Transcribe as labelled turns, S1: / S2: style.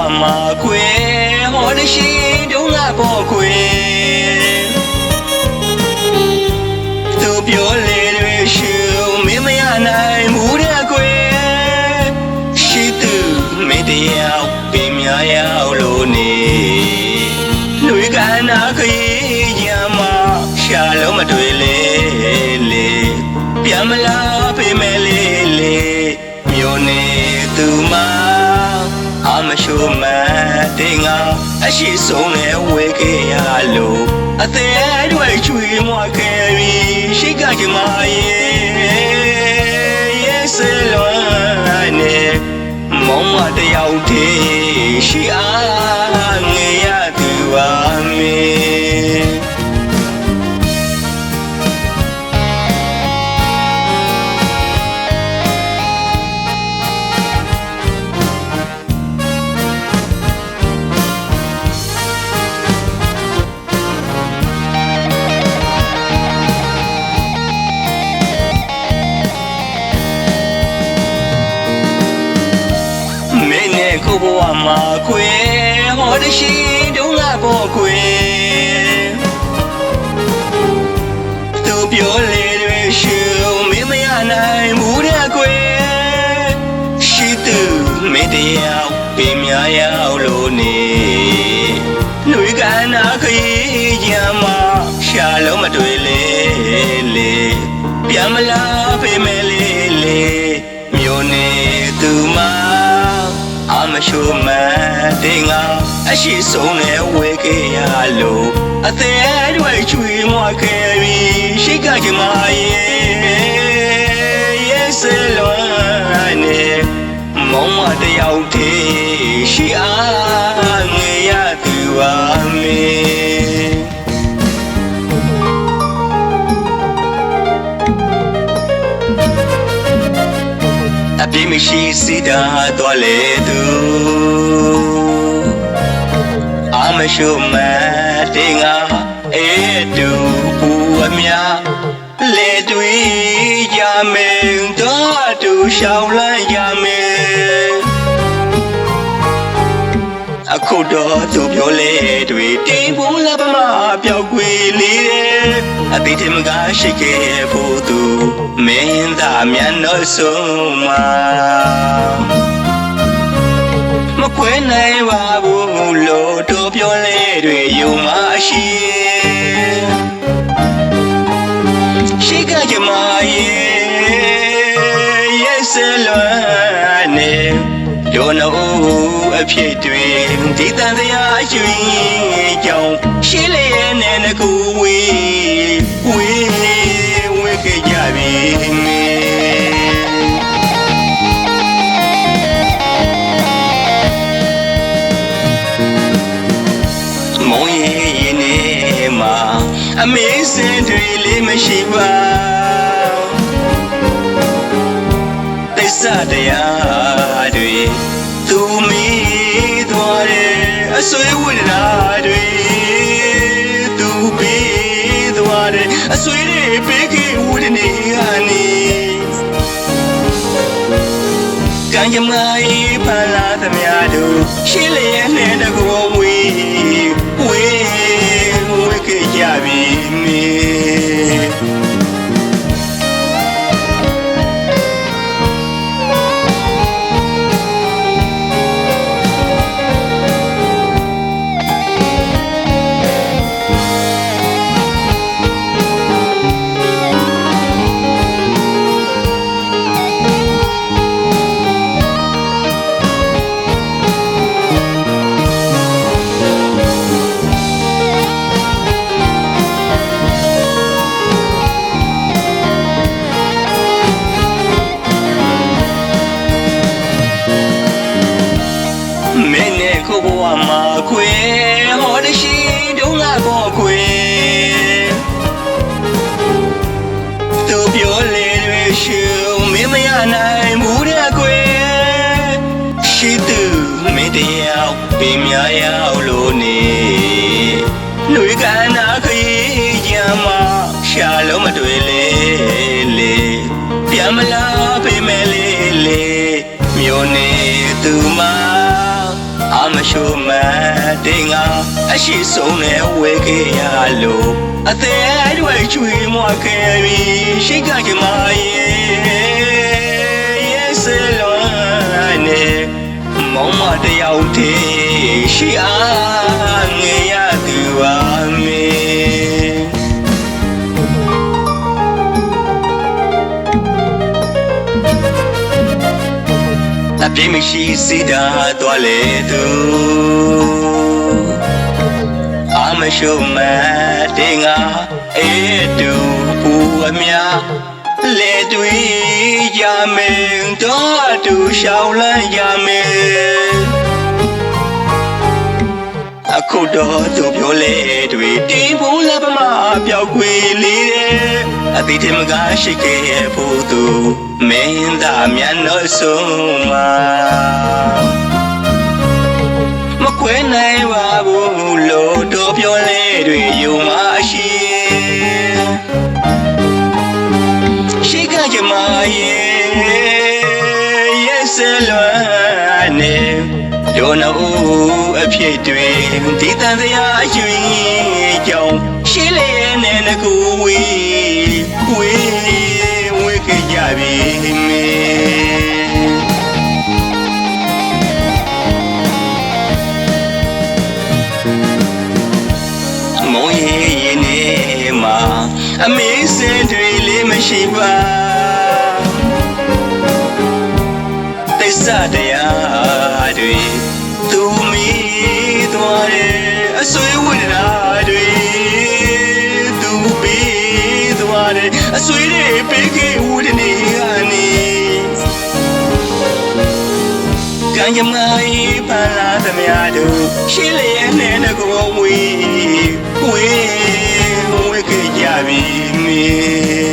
S1: ကိုဘဝမှာခွေဟောတရှိတုံးကပေါ်ခွေသူပြောလေတွေရှုမင်းမရနိုင်ဘူးတဲ့ခွေရှိသူမင်းတရားပင်များရောက်လို့နေလူကနာခရီးရမရှာလုံးမတွေ့လေလေပြန်မလာပေမဲ့လေလေမြို့နေသူမအ မရှိုးမတင်ငါအရှိဆုံးနဲ့ဝေခဲ့ရလို့အသေးတွေချွေမွားခဲ့ပြီးရှိကကြမရဲ့ရဲ့စလွန်နေမောင်မတယောက်တည်းရှိအားငယ်ရ င်းနဲ့ခုဘဝမှာခွေဟောတရှိတုံးကပေါ်ခွေသူပြောလေတွေရှုမင်းမရနိုင်ဘူးတဲ့ခွေရှိသူမင်းတရားပင်များရောက်လို့နေလူကနာခရီးကြမှာရှာလုံးမတွေ့လေလေပြန်မလာ အမရှိုးမတင်ငါအရှိဆုံးနဲ့ဝေခဲ့ရလို့အသေးတွေချွေမွားခဲ့ပြီးရှိကကြမရဲ့ရဲ့စလွန်နေမောင်မတယောက်တည်းရှိအားငယ် မရှိစီတာတော်လေသူအမရှိုးမတင်ငါအေးတူပူအမြလေတွေ့ကြမင်းတော့တူရှောင်းလိုက်ကြမင်းအခုတော့သူပြောလေတွေ့တင်ဖို့လပမပြောက်ွေလေးတယ်အတိတ်တမကရှိခဲ့ဖို့သူ မင်းသားမျက်နှာဆုံးမှာမခွဲနိုင်ပါဘူးလို့တို့ပြောလေတွေယုံမရှိရှိကကြမရဲ့ရဲ့စလွမ်းနေတို့နို့အဖြစ်တွေဒီတန်တရားရွှင်ကြောင်းရှိလေနဲ့ငကူဝေးဝေးဝေးကြပြီ မေမုံရည်ရင်နေမှာအမေးစင်တွေလေးမရှိပါသစ္စာတရားတွေသူမီသွားတယ်အဆွေဝိဒနာတွေသူပြီးသွားတယ်အဆွေတွေပေးခဲ့ဝိ ကံကြမ္မာဤဖလာသမျှတို့ရှိလျက်နဲ့တကောဝေး ခုဘဝမှာခွေဟောတရှိတုံးကပေါ်ခွေသူပြောလေတွေရှုမင်းမရနိုင်ဘူးတဲ့ခွေရှိသူမင်းတရားပင်များရောက်လို့နေလူကနာခရီးကြမှာရှာလုံးမတွေ့လေလေပြန်မလာပေမဲ့လေလေမြို့နေသူမမ ရှိုးမတင်ငါအရှိဆုံးနဲ့ဝဲခဲ့ရလို့အသေးတွေချွေမွားခဲ့ပြီးရှိကကြမရဲ့ရဲ့စလွန်နဲ့မောင်မတယောက်တည်းရှိအား ရှိစီတာသွားလေသူအမရှိုးမတင်ငါအေးတူပူအမြလေတွေ့ကြမင်းတော့တူရှောင်းလန်းကြမင်း အခုတော့သူပြောလေတွေ့တင်ဖို့လပမပြောက်ခွေလေးတဲ့အတိတ်မကရှိခဲ့ဖို့သူမင်းသားမြတ်တော်ဆုံးမှာမကွဲနိုင်ပါဘူးလို့တော့ပြောလေတွေ့ယူမရှိရှိကကြမရဲ့ရဲ့ဆလွမ်းနေ တို့နှုတ်အဖြစ်တွေဒီတန်စရာအရွှေကြောင့်ရှိလေနဲ့ငကူဝေးဝေးဝေးကြကြပြီမေမုံရည်ရင်နေမှာအမေးစင်တွေလေးမရှိပါ တရားတွေသူမီသွားတဲ့အဆွေဝိညာဉ်တွေသူပြီးသွားတဲ့အဆွေတွေပေးခဲ့ဝဒနေကနေကံကြမ္မာ၏ပါလာသမျှတို့ရှိလျက်နဲ့ငကောဝေးဝေးဝေးခဲ့ကြပြီမင်း